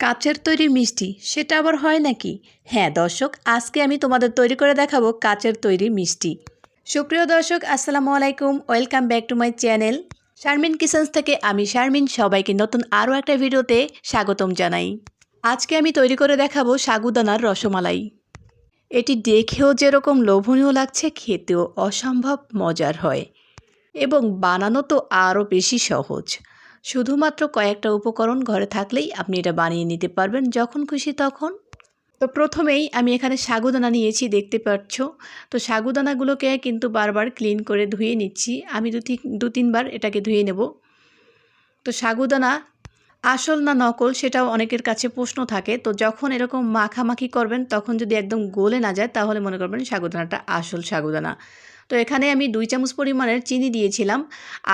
কাচের তৈরি মিষ্টি, সেটা আবার হয় নাকি? হ্যাঁ দর্শক, আজকে আমি তোমাদের তৈরি করে দেখাবো কাচের তৈরি মিষ্টি। সুপ্রিয় দর্শক, আসসালামু আলাইকুম, welcome back to my channel. Sharmin kitchens থেকে আমি শারমিন, সবাইকে নতুন আরও একটা ভিডিওতে স্বাগতম জানাই। আজকে আমি তৈরি করে দেখাবো সাগুদানার রসমালাই। এটি দেখেও যেরকম লোভনীয় লাগছে, খেতেও অসম্ভব মজার হয়। এবং বানানো তো আরও বেশি সহজ। শুধুমাত্র কয়েকটা উপকরণ ঘরে থাকলেই আপনি এটা বানিয়ে নিতে পারবেন, যখন খুশি তখন। তো প্রথমেই আমি এখানে সাগুদানা নিয়েছি, দেখতে পাচ্ছ। তো সাগুদানাগুলোকে কিন্তু বারবার ক্লিন করে ধুয়ে নিচ্ছি। আমি দু দু তিনবার এটাকে ধুয়ে নেব। তো সাগুদানা আসল না নকল সেটাও অনেকের কাছে প্রশ্ন থাকে। তো যখন এরকম মাখামাখি করবেন, তখন যদি একদম গলে না যায়, তাহলে মনে করবেন সাগুদানাটা আসল সাগুদানা। তো এখানে আমি দুই চামচ পরিমাণের চিনি দিয়েছিলাম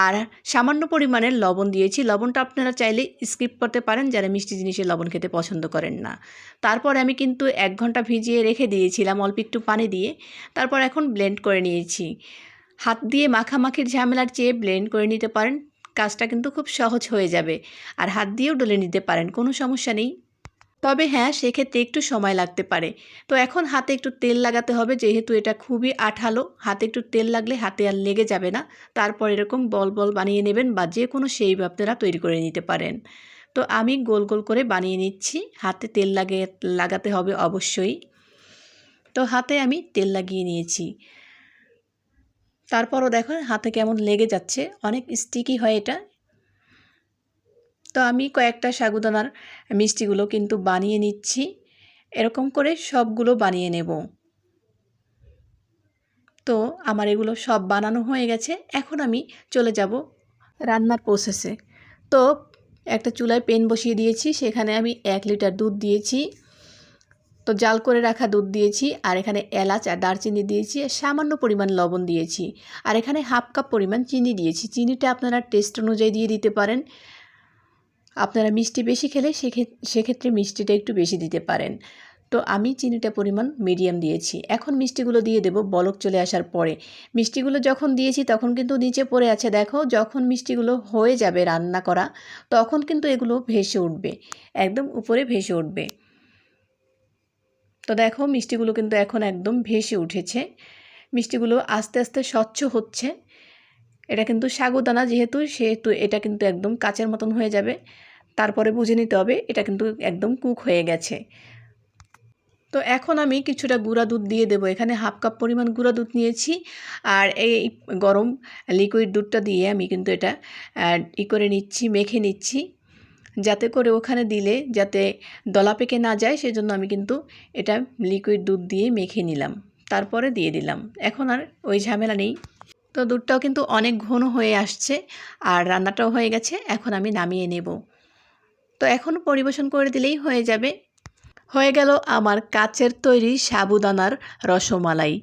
আর সামান্য পরিমাণের লবণ দিয়েছি। লবণটা আপনারা চাইলে স্কিপ করতে পারেন, যারা মিষ্টি জিনিসের লবণ খেতে পছন্দ করেন না। তারপর আমি কিন্তু এক ঘণ্টা ভিজিয়ে রেখে দিয়েছিলাম অল্প একটু পানি দিয়ে। তারপর এখন ব্লেন্ড করে নিয়েছি। হাত দিয়ে মাখামাখির ঝামেলার চেয়ে ব্লেন্ড করে নিতে পারেন, কাজটা কিন্তু খুব সহজ হয়ে যাবে। আর হাত দিয়েও ডলে নিতে পারেন, কোনো সমস্যা নেই। তবে হ্যাঁ সেক্ষেত্রে একটু সময় লাগতে পারে। তো এখন হাতে একটু তেল লাগাতে হবে, যেহেতু এটা খুবই আঠালো, হাতে একটু তেল লাগলে হাতে আর লেগে যাবে না। তারপর এরকম বল বল বানিয়ে নেবেন বা যে কোনো সেই আপনারা তৈরি করে নিতে পারেন। তো আমি গোল গোল করে বানিয়ে নিচ্ছি। হাতে তেল লাগে, লাগাতে হবে অবশ্যই। তো হাতে আমি তেল লাগিয়ে নিয়েছি। তারপরও দেখো হাতে কেমন লেগে যাচ্ছে। অনেক স্টিকি হয় এটা। তো আমি কয়েকটা সাগুদানার মিষ্টিগুলো কিন্তু বানিয়ে নিচ্ছি। এরকম করে সবগুলো বানিয়ে নেব। তো আমার এগুলো সব বানানো হয়ে গেছে। এখন আমি চলে যাব রান্নার প্রসেসে তো একটা চুলায় পেন বসিয়ে দিয়েছি, সেখানে আমি এক লিটার দুধ দিয়েছি। তো জাল করে রাখা দুধ দিয়েছি, আর এখানে এলাচ আর দারচিনি দিয়েছি, আর সামান্য পরিমাণ লবণ দিয়েছি। আর এখানে হাফ কাপ পরিমাণ চিনি দিয়েছি। চিনিটা আপনারা টেস্ট অনুযায়ী দিয়ে দিতে পারেন। আপনারা মিষ্টি বেশি খেলে সেক্ষেত্রে মিষ্টিটা একটু বেশি দিতে পারেন। তো আমি চিনিটা পরিমাণ মিডিয়াম দিয়েছি। এখন মিষ্টিগুলো দিয়ে দেব, বলক চলে আসার পরে। মিষ্টিগুলো যখন দিয়েছি তখন কিন্তু নিচে পড়ে আছে, দেখো, যখন মিষ্টিগুলো হয়ে যাবে রান্না করা, তখন কিন্তু এগুলো ভেসে উঠবে, একদম উপরে ভেসে উঠবে। তো দেখো, মিষ্টিগুলো কিন্তু এখন একদম ভেসে উঠেছে। মিষ্টিগুলো আস্তে আস্তে স্বচ্ছ হচ্ছে। এটা কিন্তু সাগুদানা যেহেতু, সেহেতু এটা কিন্তু একদম কাচের মতন হয়ে যাবে। তারপরে বুঝে নিতে হবে, এটা কিন্তু একদম কুক হয়ে গেছে। তো এখন আমি কিছুটা গুঁড়া দুধ দিয়ে দেবো। এখানে হাফ কাপ পরিমাণ গুঁড়া দুধ নিয়েছি আর এই গরম লিকুইড দুধটা দিয়ে আমি কিন্তু এটা ই করে নিচ্ছি, মেখে নিচ্ছি। যাতে করে ওখানে দিলে যাতে দলা পেকে না যায়, সেজন্য আমি কিন্তু এটা লিকুইড দুধ দিয়ে মেখে নিলাম। তারপরে দিয়ে দিলাম। এখন আর ওই ঝামেলা নেই। তো দুধটাও কিন্তু অনেক ঘন হয়ে আসছে আর রান্নাটাও হয়ে গেছে, এখন আমি নামিয়ে নেব। তো এখন পরিবেশন করে দিলেই হয়ে যাবে। হয়ে গেল আমার কাচের তৈরি সাবুদানার রসমালাই।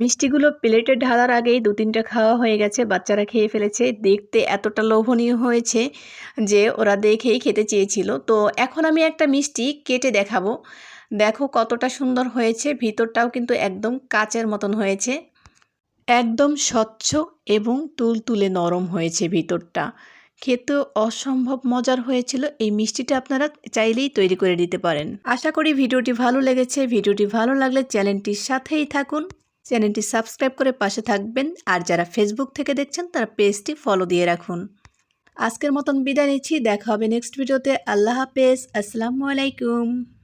মিষ্টিগুলো প্লেটে ঢালার আগেই দু তিনটা খাওয়া হয়ে গেছে, বাচ্চারা খেয়ে ফেলেছে। দেখতে এতটা লোভনীয় হয়েছে যে ওরা দেখেই খেতে চেয়েছিল। তো এখন আমি একটা মিষ্টি কেটে দেখাবো। দেখো কতটা সুন্দর হয়েছে, ভিতরটাও কিন্তু একদম কাচের মতন হয়েছে। একদম স্বচ্ছ এবং তুলতুলে নরম হয়েছে ভিতরটা। খেতে অসম্ভব মজার হয়েছিল। এই মিষ্টিটা আপনারা চাইলেই তৈরি করে দিতে পারেন। আশা করি ভিডিওটি ভালো লেগেছে। ভিডিওটি ভালো লাগলে চ্যানেলটির সাথেই থাকুন। চ্যানেলটি সাবস্ক্রাইব করে পাশে থাকবেন। আর যারা ফেসবুক থেকে দেখছেন, তারা পেজটি ফলো দিয়ে রাখুন। আজকের মতন বিদায় নিচ্ছি। দেখা হবে নেক্সট ভিডিওতে আল্লাহ হাফেজ। আসসালামু আলাইকুম।